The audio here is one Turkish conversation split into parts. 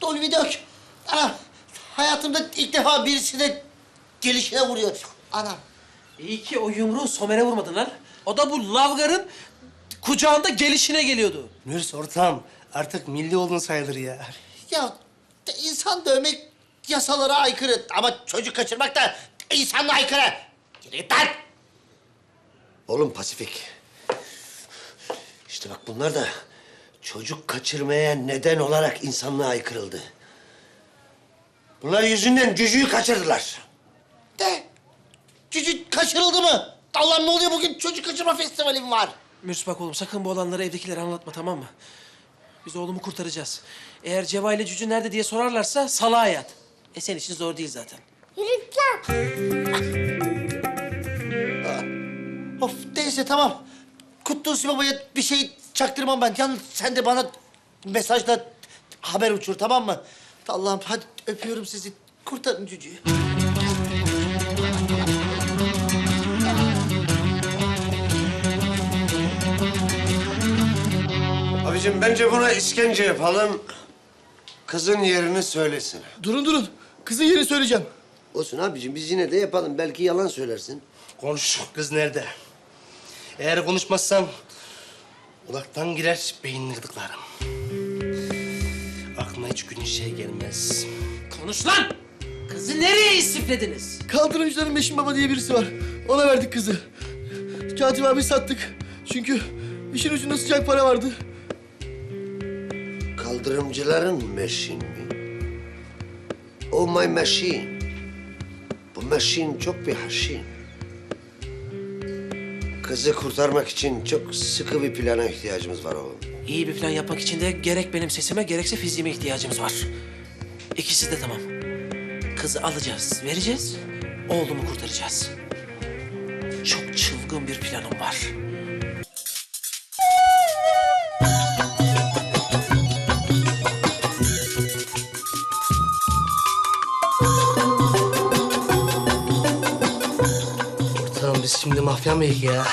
Dolby dök. Ana, hayatımda ilk defa birisi de gelişine vuruyor. Ana. İyi ki o yumruğu Somer'e vurmadın lan. O da bu lavgarın kucağında gelişine geliyordu. Mürs ortağım artık milli oldun sayılır ya. Ya de- insan dövmek yasalara aykırı ama çocuk kaçırmak da insanlığa aykırı. Yürü git lan. Oğlum Pasifik. İşte bak bunlar da çocuk kaçırmaya neden olarak insanlığa aykırıldı. Bunlar yüzünden cücüğü kaçırdılar. De. Çocuk kaçırıldı mı? Allah'ım ne oluyor bugün çocuk kaçırma festivali mi var? Mürs bak oğlum sakın bu olanları evdekilere anlatma tamam mı? Biz oğlumu kurtaracağız. Eğer Ceva ile Cücü nerede diye sorarlarsa salağa yat. E senin için zor değil zaten. Yürü git lan. Of neyse tamam. Kutlusu Baba'ya bir şey çaktırmam ben. Yalnız sen de bana mesajla haber uçur tamam mı? Allah'ım hadi öpüyorum sizi. Kurtarın cücüğü. Abicim bence buna işkence yapalım. Kızın yerini söylesin. Durun durun. Kızın yerini söyleyeceğim. Olsun abicim biz yine de yapalım. Belki yalan söylersin. Konuş kız nerede? Eğer konuşmazsan kulaktan girer beynini gıdıklarım. Aklıma hiç gün şey gelmez. Konuş lan! Kızı nereye istiflediniz? Kaldırımcıların Meşin Baba diye birisi var. Ona verdik kızı. Katip abi sattık. Çünkü işin ucunda sıcak para vardı. Kaldırımcıların meşin mi? Oh my machine. Bu machine çok bir haşin. Kızı kurtarmak için çok sıkı bir plana ihtiyacımız var oğlum. İyi bir plan yapmak için de gerek benim sesime gerekse fiziğime ihtiyacımız var. İkisi de tamam. Kızı alacağız, vereceğiz. Oğlumu kurtaracağız. Çok çılgın bir planım var. Biz şimdi mafya mıyız ya?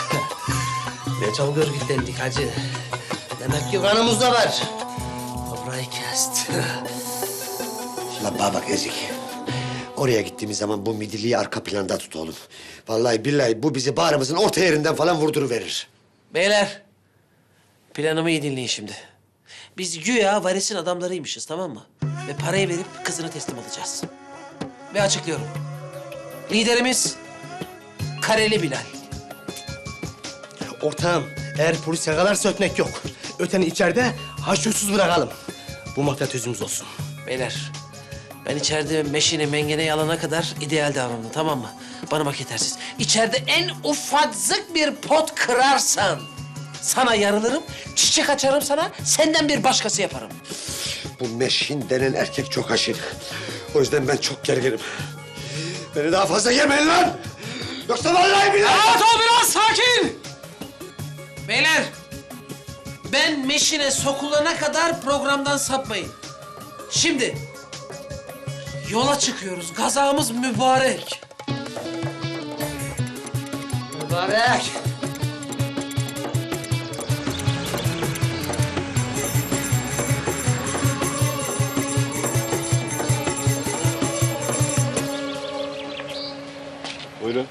ne çabuk örgütlendik hacı. Demek ki kanımızda var. Toprağı kest. La bana bak Ezik. Oraya gittiğimiz zaman bu midilliyi arka planda tut oğlum. Vallahi billahi bu bizi bağrımızın orta yerinden falan vurduruverir. Beyler, planımı iyi dinleyin şimdi. Biz güya varisin adamlarıymışız tamam mı? Ve parayı verip kızını teslim alacağız. Ve açıklıyorum. Liderimiz Kareli Bilal. Ortağım eğer polis yakalarsa ötmek yok. Öteni içeride haşursuz bırakalım. Bu mafya tözümüz olsun. Beyler, ben içeride meşini mengeneyi alana kadar ideal davrandım tamam mı? Bana bak yetersiz. İçeride en ufacık bir pot kırarsan sana yarılırım, çiçek açarım sana, senden bir başkası yaparım. Bu meşin denen erkek çok aşık. O yüzden ben çok gerginim. Beni daha fazla yemeyin lan! Yoksa vallahi billahi... Rahat ol biraz, sakin! Beyler, ben meşine sokulana kadar programdan sapmayın. Şimdi yola çıkıyoruz. Gazamız mübarek. Mübarek. Buyurun.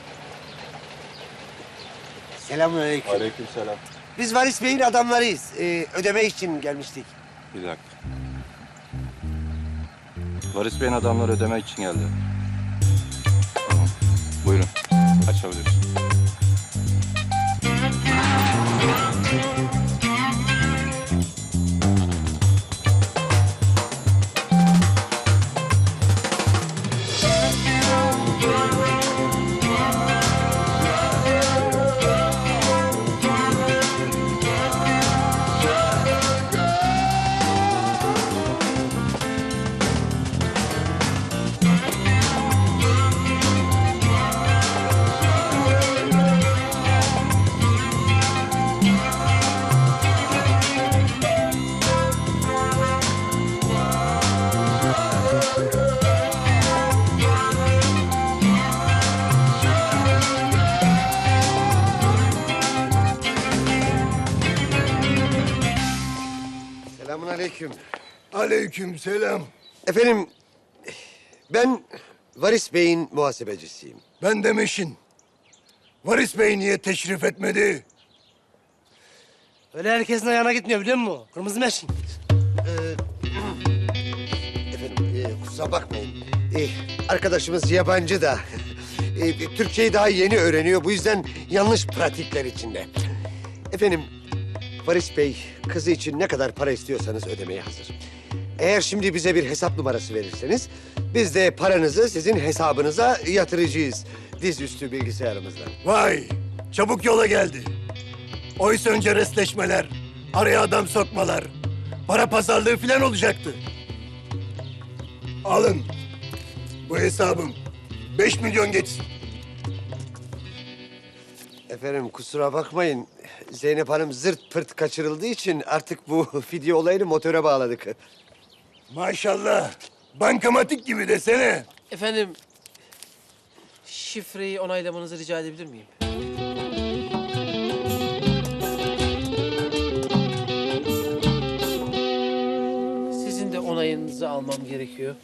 Selamünaleyküm. Aleykümselam. Biz Varis Bey'in adamlarıyız. Ee, ödeme için gelmiştik. Bir dakika. Varis Bey'in adamları ödemek için geldi. Tamam. Buyurun. Açabiliriz. Selamünaleyküm. Aleyküm selam. Efendim, ben Varis Bey'in muhasebecisiyim. Ben de Meşin. Varis Bey niye teşrif etmedi? Öyle herkesin ayağına gitmiyor biliyor musun? Kırmızı meşin. Efendim, e, kusura bakmayın. E, arkadaşımız yabancı da. E, Türkçeyi daha yeni öğreniyor. Bu yüzden yanlış pratikler içinde. Efendim, Varis Bey kızı için ne kadar para istiyorsanız ödemeye hazır. Eğer şimdi bize bir hesap numarası verirseniz... ...biz de paranızı sizin hesabınıza yatıracağız. Dizüstü bilgisayarımızdan. Vay, çabuk yola geldi. Oysa önce resleşmeler, araya adam sokmalar, para pazarlığı falan olacaktı. Alın, bu hesabım. Beş milyon geçsin. Efendim kusura bakmayın. Zeynep Hanım zırt pırt kaçırıldığı için artık bu fidye olayını motora bağladık. Maşallah, bankamatik gibi desene. Efendim, şifreyi onaylamanızı rica edebilir miyim? Sizin de onayınızı almam gerekiyor.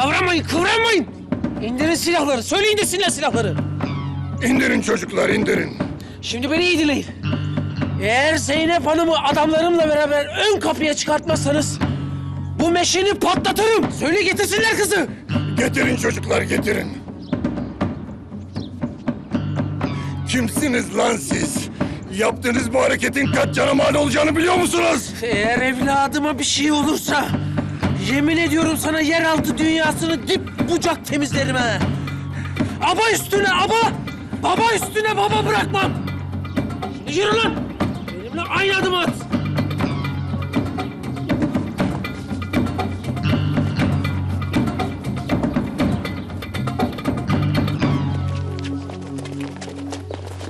Davranmayın, kıvranmayın! İndirin silahları, söyleyin desinler silahları. İndirin çocuklar, indirin. Şimdi beni iyi dinleyin. Eğer Zeynep Hanım'ı adamlarımla beraber ön kapıya çıkartmazsanız... ...bu meşeni patlatırım. Söyle getirsinler kızı. Getirin çocuklar, getirin. Kimsiniz lan siz? Yaptığınız bu hareketin kaç cana mal olacağını biliyor musunuz? Eğer evladıma bir şey olursa... ...yemin ediyorum sana yeraltı dünyasını dip bucak temizlerim ha. Aba üstüne aba! Baba üstüne baba bırakmam. Şimdi yürü lan. Benimle aynı adım at.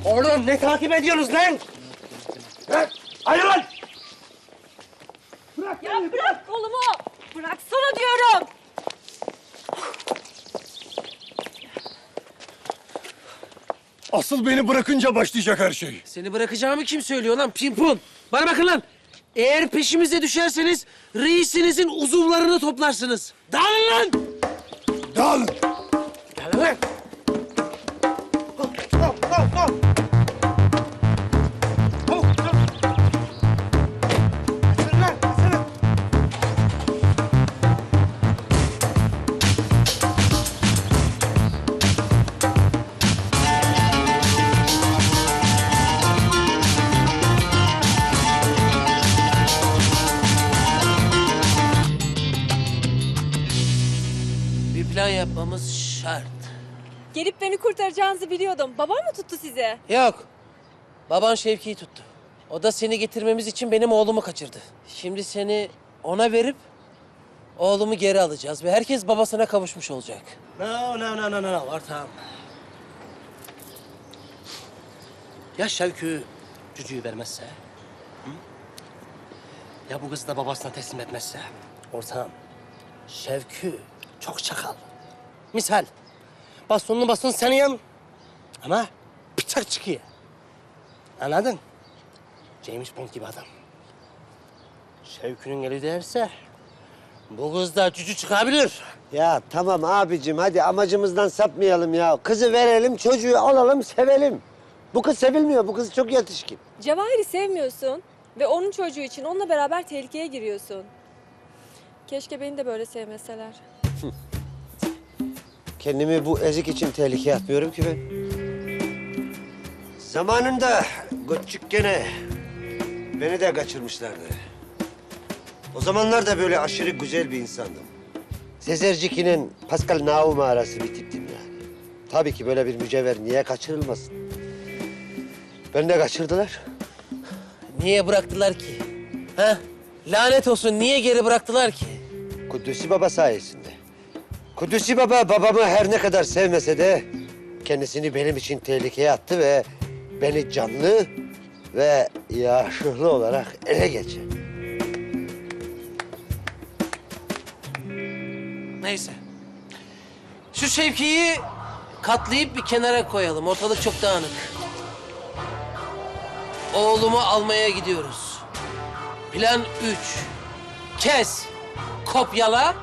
Oğlum ne takip ediyorsunuz lan? Lan! Ya Bıraksana diyorum! Asıl beni bırakınca başlayacak her şey. Seni bırakacağımı kim söylüyor lan pimpon? Bana bakın lan. Eğer peşimize düşerseniz reisinizin uzuvlarını toplarsınız. Dağılın lan! Dağılın. Dağılın lan! Gelip beni kurtaracağınızı biliyordum. Babam mı tuttu sizi? Yok. Baban Şevki'yi tuttu. O da seni getirmemiz için benim oğlumu kaçırdı. Şimdi seni ona verip oğlumu geri alacağız ve herkes babasına kavuşmuş olacak. No, no, no, no, no, no. Ortağım. Ya Şevkü cücüğü vermezse? Hı? Ya bu kızı da babasına teslim etmezse? Ortağım, Şevkü çok çakal. Misal, bastonlu baston seni yem. Ama bıçak çıkıyor. Anladın? James Bond gibi adam. Şevkü'nün eli değerse bu kız da cücü çıkabilir. Ya tamam abicim hadi amacımızdan sapmayalım ya. Kızı verelim, çocuğu alalım, sevelim. Bu kız sevilmiyor, bu kız çok yetişkin. Cevahir'i sevmiyorsun ve onun çocuğu için onunla beraber tehlikeye giriyorsun. Keşke beni de böyle sevmeseler. Kendimi bu ezik için tehlikeye atmıyorum ki ben. Zamanında gene beni de kaçırmışlardı. O zamanlar da böyle aşırı güzel bir insandım. Sezerciki'nin Pascal Naum arası bir tiptim yani. Tabii ki böyle bir mücevher niye kaçırılmasın? Beni de kaçırdılar. Niye bıraktılar ki? Ha? Lanet olsun niye geri bıraktılar ki? Kudüs'ü Baba sayesinde. Kudüs'ü Baba babamı her ne kadar sevmese de kendisini benim için tehlikeye attı ve beni canlı ve yaşlı olarak ele geçirdi. Neyse. Şu Şevki'yi katlayıp bir kenara koyalım. Ortalık çok dağınık. Oğlumu almaya gidiyoruz. Plan üç. Kes, kopyala,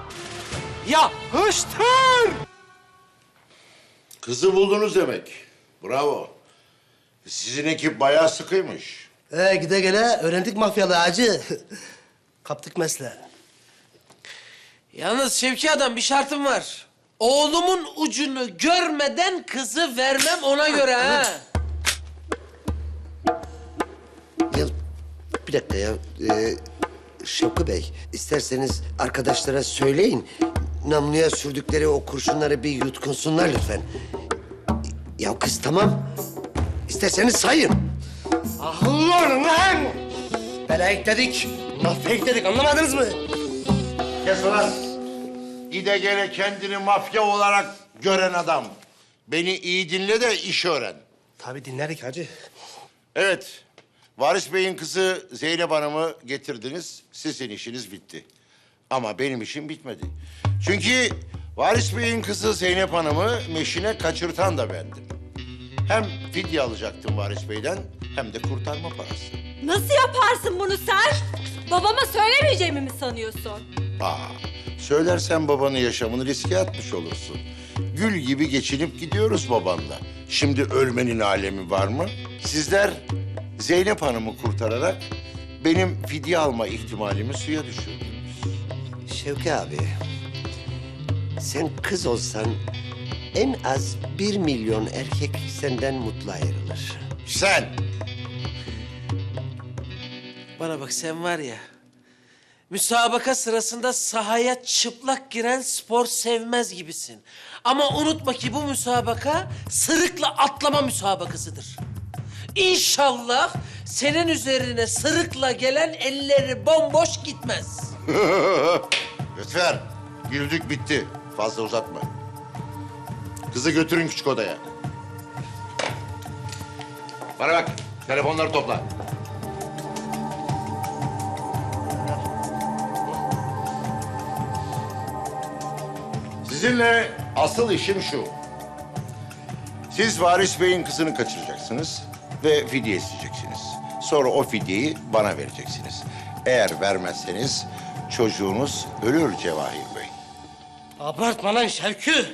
yapıştır. Kızı buldunuz demek. Bravo. Sizin ekip bayağı sıkıymış. Ee, gide gele öğrendik mafyalı hacı. Kaptık mesleği. Yalnız Şevki adam bir şartım var. Oğlumun ucunu görmeden kızı vermem ona göre ha. Ya bir dakika ya. Ee, Şevki Bey, isterseniz arkadaşlara söyleyin. Namluya sürdükleri o kurşunları bir yutkunsunlar lütfen. Ya kız tamam. İsterseniz sayın. Allah lan! Belayık dedik, mafya dedik anlamadınız mı? Kes ulan. Gide gele kendini mafya olarak gören adam. Beni iyi dinle de iş öğren. Tabii dinledik hacı. Evet. Varis Bey'in kızı Zeynep Hanım'ı getirdiniz. Sizin işiniz bitti. Ama benim işim bitmedi. Çünkü Varis Bey'in kızı Zeynep Hanım'ı meşine kaçırtan da bendim. Hem fidye alacaktım Varis Bey'den hem de kurtarma parası. Nasıl yaparsın bunu sen? Babama söylemeyeceğimi mi sanıyorsun? Aa, söylersen babanın yaşamını riske atmış olursun. Gül gibi geçinip gidiyoruz babanla. Şimdi ölmenin alemi var mı? Sizler Zeynep Hanım'ı kurtararak benim fidye alma ihtimalimi suya düşürdünüz. Şevki abi, sen kız olsan en az bir milyon erkek senden mutlu ayrılır. Sen Bana bak sen var ya, müsabaka sırasında sahaya çıplak giren spor sevmez gibisin. Ama unutma ki bu müsabaka sırıkla atlama müsabakasıdır. İnşallah senin üzerine sırıkla gelen elleri bomboş gitmez. Lütfen güldük bitti. Fazla uzatma. Kızı götürün küçük odaya. Bana bak telefonları topla. Sizinle asıl işim şu. Siz Varis Bey'in kızını kaçıracaksınız ve fidye isteyeceksiniz. Sonra o fidyeyi bana vereceksiniz. Eğer vermezseniz çocuğunuz ölür Cevahir Bey. Abartma lan Şevki.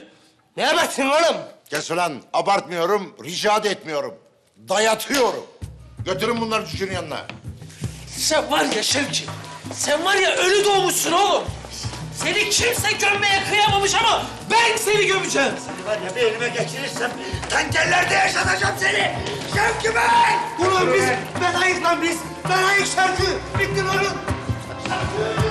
Ne abartın oğlum? Kes ulan abartmıyorum, rica da etmiyorum. Dayatıyorum. Götürün bunları çocuğun yanına. Sen var ya Şevki, sen var ya ölü doğmuşsun oğlum. Seni kimse gömmeye kıyamamış ama ben seni gömeceğim. Var ya bir elime geçirirsem tankerlerde yaşatacağım seni. Şevki Bey! Ulan biz belayız lan biz. Belayız Şevki. Bittin oğlum. Oğlum!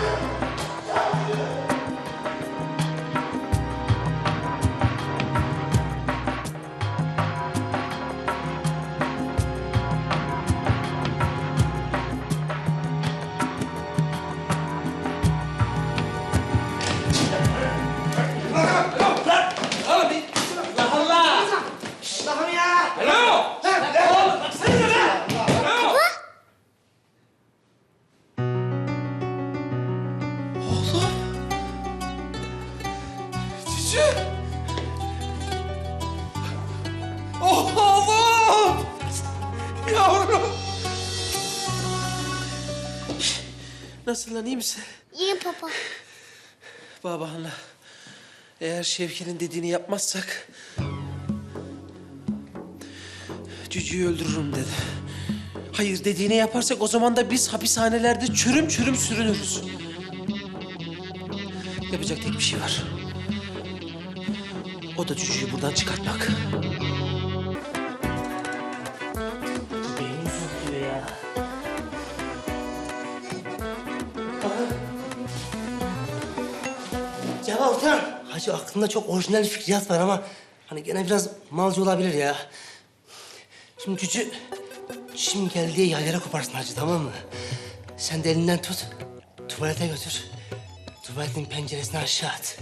Nasıl lan iyi misin? İyi baba. Baba anla. Eğer Şevki'nin dediğini yapmazsak... Cücü'yü öldürürüm dedi. Hayır dediğini yaparsak o zaman da biz hapishanelerde çürüm çürüm sürünürüz. Yapacak tek bir şey var. O da Cücü'yü buradan çıkartmak. Hacı aklımda çok orijinal bir fikriyat var ama hani gene biraz malcı olabilir ya. Şimdi Cücü şimdi geldiği yaylara koparsın hacı tamam mı? Sen de elinden tut, tuvalete götür. Tuvaletin penceresini aşağı at.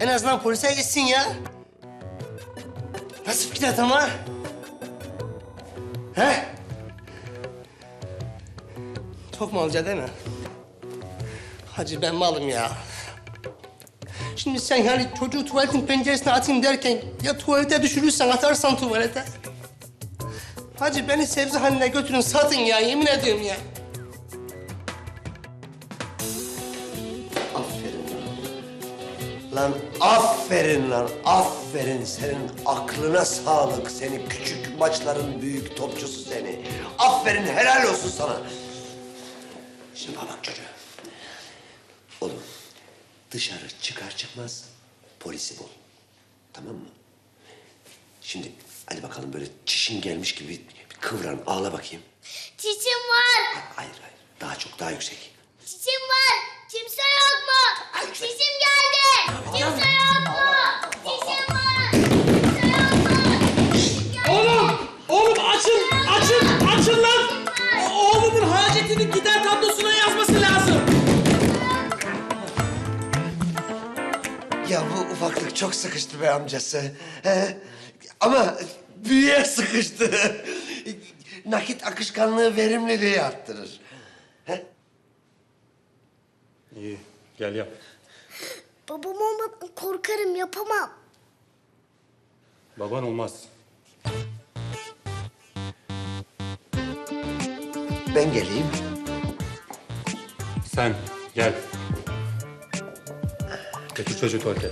En azından polise gitsin ya. Nasıl fikriyat ama? He? Çok malca değil mi? Hacı ben malım ya. Şimdi sen yani çocuğu tuvaletin penceresine atayım derken ya tuvalete düşürürsen atarsan tuvalete. Hacı beni sebze haline götürün satın ya yemin ediyorum ya. Aferin lan. Lan aferin lan, aferin. Senin aklına sağlık. Seni küçük maçların büyük topçusu seni. Aferin, helal olsun sana. Şimdi bak çocuğa. Dışarı çıkar çıkmaz polisi bul. Tamam mı? Şimdi hadi bakalım böyle çişin gelmiş gibi bir kıvran, ağla bakayım. Çişim var. Hayır, hayır. Daha çok, daha yüksek. Çişim var. Kimse çok sıkıştı be amcası. He? Ama büyüye sıkıştı. Nakit akışkanlığı verimliliği arttırır. İyi, gel yap. Babam olmadan korkarım yapamam. Baban olmaz. Ben geleyim. Sen gel. Götür çocuğu tuvalete.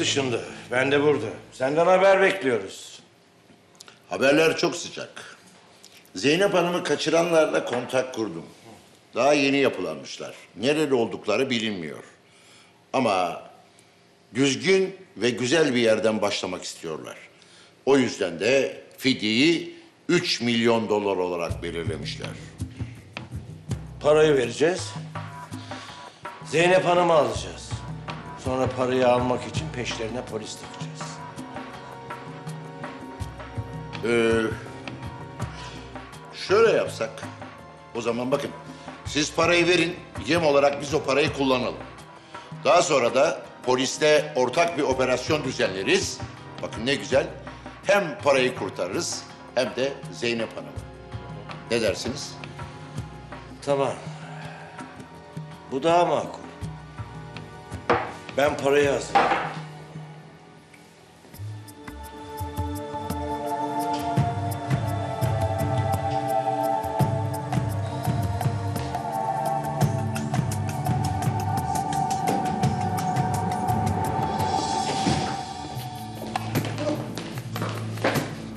Dışında. Ben de burada. Senden haber bekliyoruz. Haberler çok sıcak. Zeynep Hanım'ı kaçıranlarla kontak kurdum. Daha yeni yapılanmışlar. Nerede oldukları bilinmiyor. Ama düzgün ve güzel bir yerden başlamak istiyorlar. O yüzden de fidyeyi 3 milyon dolar olarak belirlemişler. Parayı vereceğiz. Zeynep Hanım'ı alacağız. Sonra parayı almak için peşlerine polis takacağız. Ee, şöyle yapsak. O zaman bakın. Siz parayı verin. Yem olarak biz o parayı kullanalım. Daha sonra da poliste ortak bir operasyon düzenleriz. Bakın ne güzel. Hem parayı kurtarırız hem de Zeynep Hanım. Ne dersiniz? Tamam. Bu daha makul. Ben parayı hazırlayayım.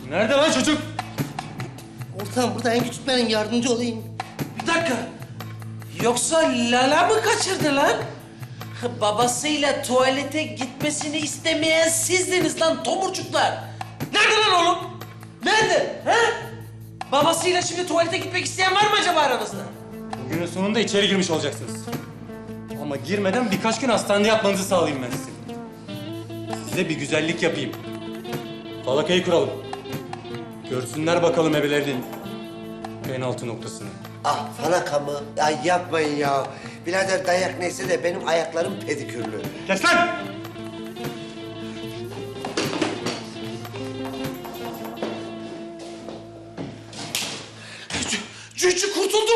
Nerede lan çocuk? Tamam burada en küçük benim yardımcı olayım. Bir dakika. Yoksa Lala mı kaçırdı lan? Babasıyla tuvalete gitmesini istemeyen sizdiniz lan tomurcuklar. Nerede lan oğlum? Nerede? He? Babasıyla şimdi tuvalete gitmek isteyen var mı acaba aranızda? Günün sonunda içeri girmiş olacaksınız. Ama girmeden birkaç gün hastanede yatmanızı sağlayayım ben size. Size bir güzellik yapayım. Falakayı kuralım. Görsünler bakalım ebelerinin penaltı noktasını. Ah falaka mı? Ya yapmayın ya. Birader dayak neyse de benim ayaklarım pedikürlü. Kes lan! Cücü kurtuldu.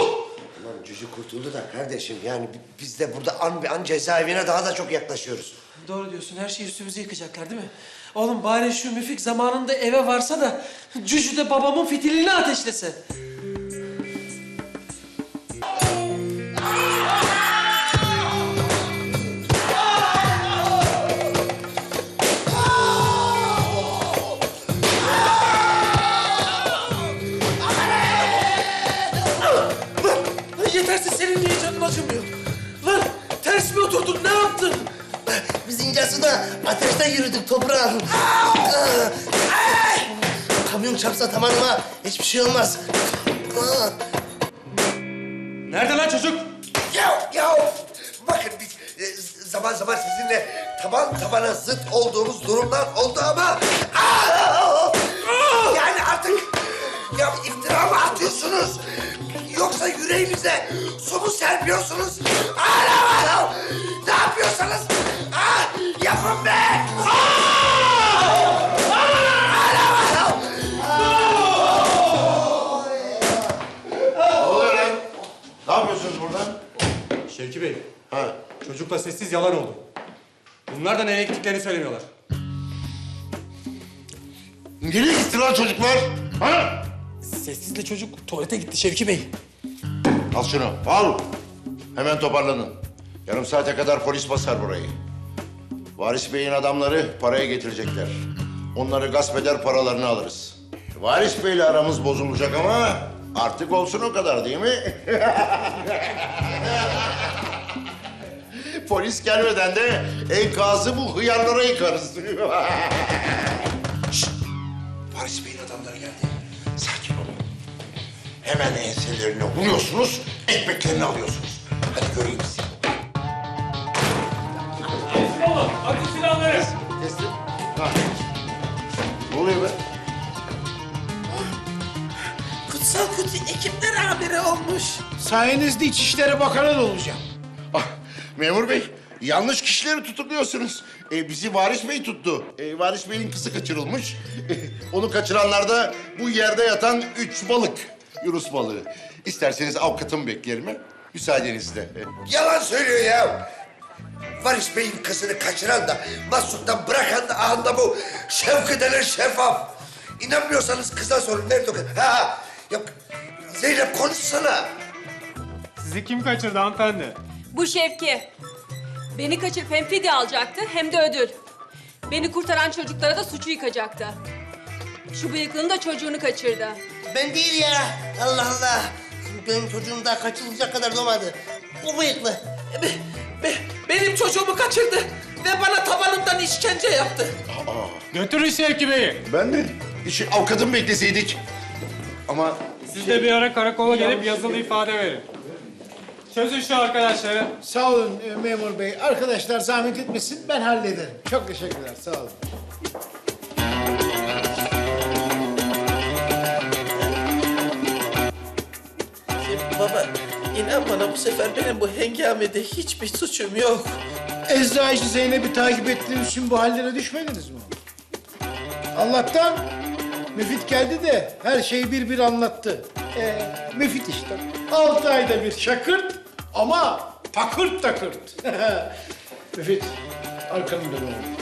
Ulan cücü kurtuldu da kardeşim yani bi- biz de burada an bir an cezaevine daha da çok yaklaşıyoruz. Doğru diyorsun. Her şeyi üstümüze yıkacaklar değil mi? Oğlum bari şu müfik zamanında eve varsa da Cücü de babamın fitilini ateşlese. Toprağın. Kamyon çarpsa tamam ama hiçbir şey olmaz. Nerede lan çocuk? Ya ya bakın biz e, zaman zaman sizinle taban tabana zıt olduğumuz durumlar oldu ama Aa! yani artık ya iftira mı atıyorsunuz? Yoksa yüreğimize su mu serpiyorsunuz? Aa! Ne yapıyorsunuz? Aa! Yapın be! Ha. çocukla sessiz yalan oldu. Bunlar da nereye gittiklerini söylemiyorlar. Nereye gitti lan çocuklar? Ha? Sessizle çocuk tuvalete gitti Şevki Bey. Al şunu, al. Hemen toparlanın. Yarım saate kadar polis basar burayı. Varis Bey'in adamları paraya getirecekler. Onları gasp eder, paralarını alırız. Varis Bey'le aramız bozulacak ama artık olsun o kadar değil mi? Polis gelmeden de enkazı bu hıyarlara yıkarız. Şşt! Varis Bey'in adamları geldi. Sakin olun. Hemen enselerine vuruyorsunuz, ekmeklerini alıyorsunuz. Hadi göreyim sizi. Atın silahları! Teslim. Ha. Ne oluyor be? Kutsal Kuti ekipler haberi olmuş. Sayenizde İçişleri Bakanı da olacağım. Memur bey, yanlış kişileri tutukluyorsunuz. Ee, bizi Varis Bey tuttu. Ee, Varis Bey'in kızı kaçırılmış. Onu kaçıranlar da bu yerde yatan üç balık. Yunus balığı. İsterseniz avukatımı bekleyelim mi? Müsaadenizle. Yalan söylüyor ya. Varis Bey'in kızını kaçıran da, Masut'tan bırakan da ahında bu Şevki denen şeffaf. İnanmıyorsanız kıza sorun. Nerede o kız? Ha, ya Zeynep konuşsana. Sizi kim kaçırdı hanımefendi? Bu Şevki. Beni kaçırıp hem fidye alacaktı hem de ödül. Beni kurtaran çocuklara da suçu yıkacaktı. Şu bıyıklının da çocuğunu kaçırdı. Ben değil ya. Allah Allah. Benim çocuğum daha kaçılacak kadar doğmadı. Bu bıyıklı. Be- be- benim çocuğumu kaçırdı ve bana tabanımdan işkence yaptı. Götürün Şevki Bey'i. Ben de işi avukatımı bekleseydik. Ama Siz de bir ara karakola gelip yazılı ifade verin. Çözün şu arkadaşları. Sağ olun e, memur bey. Arkadaşlar zahmet etmesin ben hallederim. Çok teşekkürler sağ olun. Baba inan bana bu sefer benim bu hengamede hiçbir suçum yok. Eczacı Zeynep'i takip ettiğiniz için bu hallere düşmediniz mi? Allah'tan Müfit geldi de her şeyi bir bir anlattı. Ee, Müfit işte. Altı ayda bir şakırt ama takırt takırt. Müfit arkanı dön oğlum.